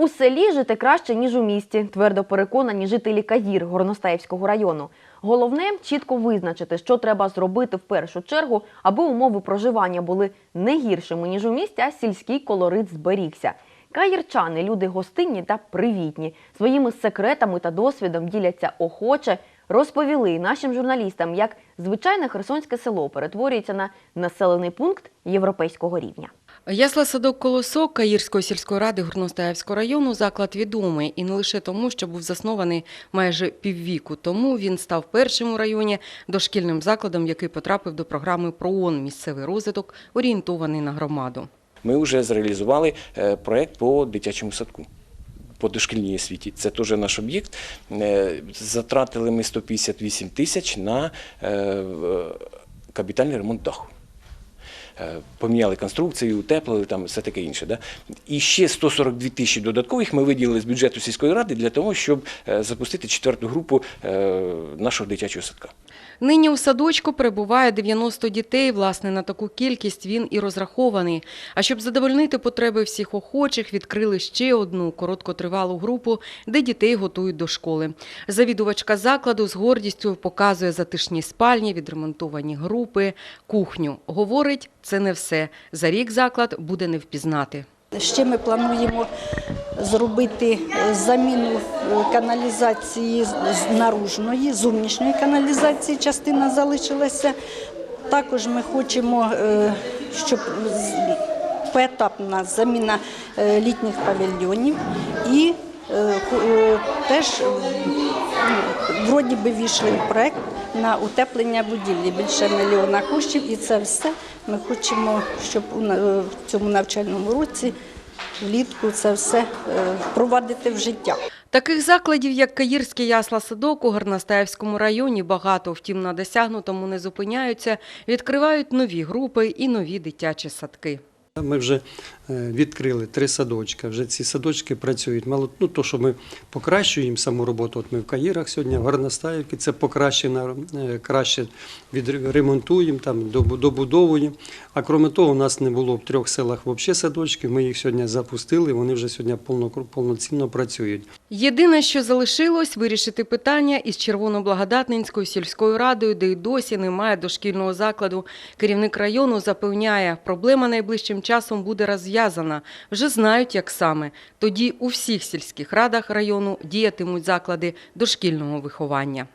У селі жити краще, ніж у місті, твердо переконані жителі Каїр Горностаївського району. Головне чітко визначити, що треба зробити в першу чергу, аби умови проживання були не гіршими, ніж у місті, а сільський колорит зберігся. Каїрчани люди гостинні та привітні. Своїми секретами та досвідом діляться охоче. Розповіли нашим журналістам, як звичайне херсонське село перетворюється на населений пункт європейського рівня. Ясла садок Колосок Каїрської сільської ради Горностаївського району заклад відомий і не лише тому, що був заснований майже піввіку тому. Він став першим у районі дошкільним закладом, який потрапив до програми ПРООН місцевий розвиток, орієнтований на громаду. Ми вже зреалізували е, проект по дитячому садку. По дошкільній освіті. Це теж наш об'єкт. Е, Затратили ми 158 тисяч на е, капітальний ремонт даху. Е, Поміняли конструкцію, утеплили, там все таке інше. Да? І ще 142 тисячі додаткових ми виділили з бюджету сільської ради для того, щоб е, запустити четверту групу е, нашого дитячого садка. Нині у садочку перебуває 90 дітей. Власне, на таку кількість він і розрахований. А щоб задовольнити потреби всіх охочих, відкрили ще одну короткотривалу групу, де дітей готують до школи. Завідувачка закладу з гордістю показує затишні спальні, відремонтовані групи, кухню. Говорить, це не все. За рік заклад буде не впізнати. Ще ми плануємо зробити е, заміну е, каналізації з- наружної, зовнішньої каналізації, частина залишилася. Також ми хочемо, е, щоб поетапна заміна літніх павільйонів і теж ну, вроді би війшли в проект на утеплення будівлі більше мільйона коштів, і це все ми хочемо, щоб у цьому навчальному році влітку це все е, впровадити в життя. Таких закладів, як Каїрський ясла садок у Гарнастаївському районі, багато, втім, на досягнутому не зупиняються, відкривають нові групи і нові дитячі садки. Ми вже е, відкрили три садочки. Вже ці садочки працюють. Мало ну, то, що ми покращуємо саму роботу. От ми в Каїрах сьогодні, в Горностаївці, це покращено, е, краще відремонтуємо, там добу- добудовуємо. А крім того, у нас не було в трьох селах взагалі садочків. Ми їх сьогодні запустили. Вони вже сьогодні повно, повноцінно працюють. Єдине, що залишилось, вирішити питання із Червоноблагодатненською сільською радою, де й досі немає дошкільного закладу. Керівник району запевняє, проблема найближчим часом буде розв'язана. Вже знають, як саме. Тоді у всіх сільських радах району діятимуть заклади дошкільного виховання.